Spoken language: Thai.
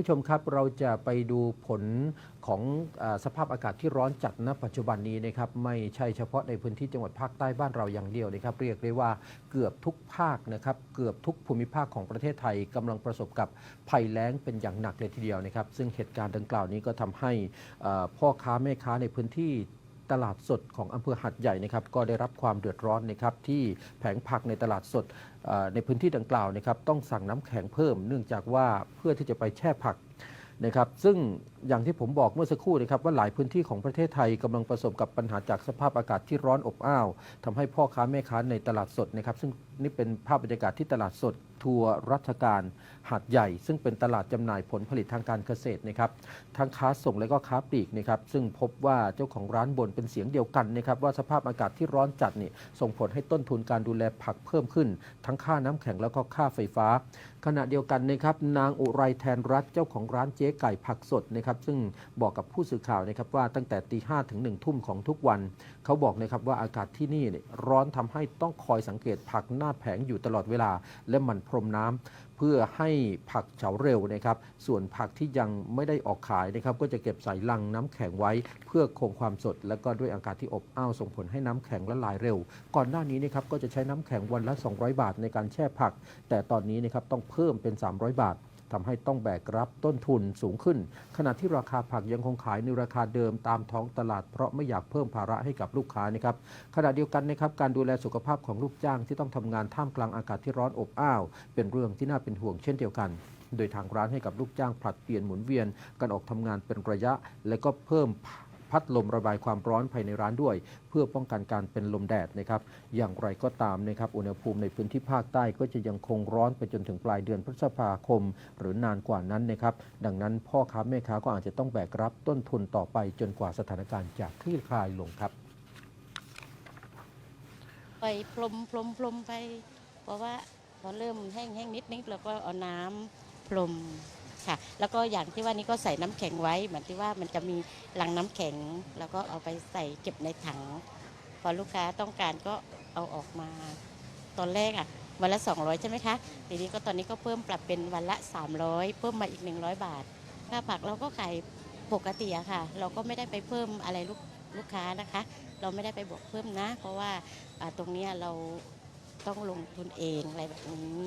ผู้ชมครับเราจะไปดูผลของอสภาพอากาศที่ร้อนจัดณปัจจุบันนี้นะครับไม่ใช่เฉพาะในพื้นที่จังหวัดภาคใต้บ้านเราอย่างเดียวนะครับ เรียกได้ว่าเกือบทุกภาคนะครับเกือบทุกภูมิภาคของประเทศไทยกำลังประสบกับภัยแล้งเป็นอย่างหนักเลยทีเดียวนะครับ ซึ่งเหตุการณ์ดังกล่าวนี้ก็ทำให้พ่อค้าแม่ค้าในพื้นที่ ตลาดสดของอำเภอหัดใหญ่นะครับก็ได้รับความเดือดร้อนนะครับที่แผงผักในตลาดสดในพื้นที่ดังกล่าวนะครับต้องสั่งน้ำแข็งเพิ่ม เนื่องจากว่าเพื่อที่จะไปแช่ผักนะครับซึ่งอย่างที่ผมบอกเมื่อสักครู่นะครับว่าหลายพื้นที่ของประเทศไทยกำลังประสบกับปัญหาจากสภาพอากาศที่ร้อนอบอ้าวทำให้พ่อค้าแม่ค้าในตลาดสดนะครับซึ่ง นี่เป็นภาพบรรยากาศที่ตลาดสดทัวร์รัชการหาดใหญ่ ซึ่งเป็นตลาดจำหน่ายผลผลิตทางการเกษตรนะครับทั้งค้าส่งและก็ค้าปลีกนะครับซึ่งพบว่าเจ้าของร้านบนเป็นเสียงเดียวกันนะครับว่าสภาพอากาศที่ร้อนจัดนี่ส่งผลให้ต้นทุนการดูแลผักเพิ่มขึ้น ทั้งค่าน้ำแข็งแล้วก็ค่าไฟฟ้า ขณะเดียวกันนะครับนางอุไรแทนรัฐเจ้าของร้านเจ๊ไก่ผักสดนะครับซึ่งบอกกับผู้สื่อข่าวนะครับว่าตั้งแต่ตีห้ถึงหนึ่งทุ่มของทุกวัน เขาบอกนะครับว่าอากาศที่นี่ร้อนทำให้ต้องคอยสังเกตผักหน้าแผงอยู่ตลอดเวลา และมันพรมน้ำเพื่อให้ผักเฉาเร็วนะครับ ส่วนผักที่ยังไม่ได้ออกขายนะครับ ก็จะเก็บใส่ลังน้ำแข็งไว้ เพื่อคงความสด และก็ด้วยอากาศที่อบอ้าวส่งผลให้น้ำแข็งละลายเร็ว ก่อนหน้านี้นะครับก็จะใช้น้ำแข็งวันละ 200 บาทในการแช่ผัก แต่ตอนนี้นะครับต้องเพิ่มเป็น 300 บาท ทำให้ต้องแบกรับต้นทุนสูงขึ้น ขณะที่ราคาผักยังคงขายในราคาเดิมตามท้องตลาดเพราะไม่อยากเพิ่มภาระให้กับลูกค้านะครับขณะเดียวกันนะครับการดูแลสุขภาพของลูกจ้างที่ต้องทำงานท่ามกลางอากาศที่ร้อนอบอ้าว เป็นเรื่องที่น่าเป็นห่วงเช่นเดียวกันโดยทางร้านให้กับลูกจ้างผลัดเปลี่ยนหมุนเวียนกันออกทำงานเป็นระยะ และก็เพิ่ม พัดลมระบายความร้อนภายในร้านด้วย เพื่อป้องกันการเป็นลมแดดนะครับอย่างไรก็ตามนะครับอุณหภูมิในพื้นที่ภาคใต้ก็จะยังคงร้อนไปจนถึงปลายเดือนพฤษภาคม หรือนานกว่านั้นนะครับดังนั้นพ่อค้าแม่ค้าก็อาจจะต้องแบกรับต้นทุนต่อไปจนกว่าสถานการณ์จะคลี่คลายลงครับไปพรมพรมพรมไป เพราะว่าพอเริ่มแห้งแห้งนิดนิดเราก็เอาน้ำพรม ค่ะ แล้วก็อย่างที่ว่านี้ก็ใส่น้ำแข็งไว้ เหมือนที่ว่ามันจะมีลังน้ำแข็ง แล้วก็เอาไปใส่เก็บในถัง พอลูกค้าต้องการก็เอาออกมา ตอนแรกอะวันละ 200 ใช่ไหมคะทีนี้ก็ตอนนี้ก็เพิ่มปรับเป็นวันละ 300 เพิ่มมาอีก 100 บาทค่าผักเราก็ขายปกติอะค่ะ เราก็ไม่ได้ไปเพิ่มอะไรลูกลูกค้านะคะ เราไม่ได้ไปบวกเพิ่มนะ เพราะว่าตรงนี้เราต้องลงทุนเองอะไรแบบนี้